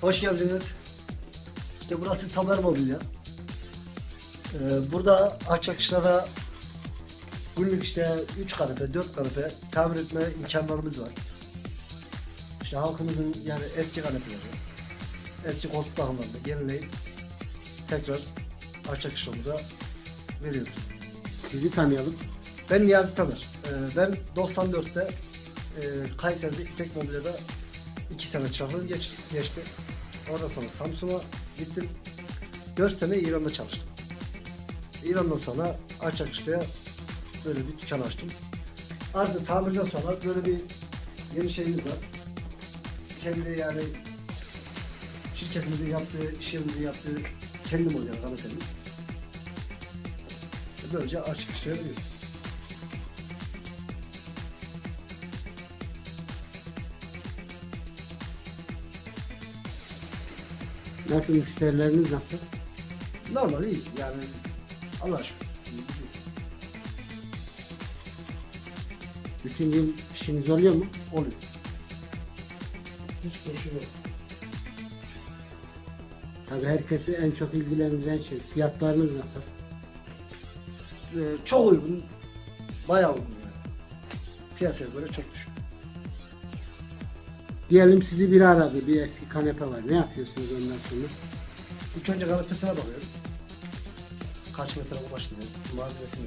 Hoş geldiniz. İşte burası Tamer Mobilya. Ee, burada Akçakışla'da günlük işte 3 kanepe, 4 kanepe tamir etme imkanlarımız var. İşte halkımızın yani eski kanepeleri, eski koltuk bakımlarını yenileyip tekrar Akçakışla'mıza veriyoruz. Sizi tanıyalım. Ben Niyazi Tamer. Ee, ben 94'te e, Kayseri'de İpek Mobilya'da 2 sene çıraklığım geç, geçti. Ondan sonra Samsun'a gittim. 4 sene İran'da çalıştım. İran'dan sonra Akçakışla'ya böyle bir dükkan açtım. Artık tamirden sonra böyle bir yeni şeyimiz var. Kendi yani şirketimizin yaptığı, iş yerimizin yaptığı kendi model kanatemiz. Böylece Akçakışla'ya veriyoruz. Nasıl müşterileriniz nasıl? Normal iyi yani Allah gidiyor. Bütün gün işiniz oluyor mu? Oluyor. Hiç yok. Tabii herkesi en çok ilgilendiren şey fiyatlarınız nasıl? Ee, çok uygun. Bayağı uygun yani. Piyasaya göre çok düşük. Diyelim sizi biri aradı, bir eski kanepe var. Ne yapıyorsunuz ondan sonra? İlk önce kanepesine bakıyorum. Kaç metre kumaş gidiyor, malzemesini